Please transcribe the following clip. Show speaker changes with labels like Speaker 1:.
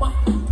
Speaker 1: มา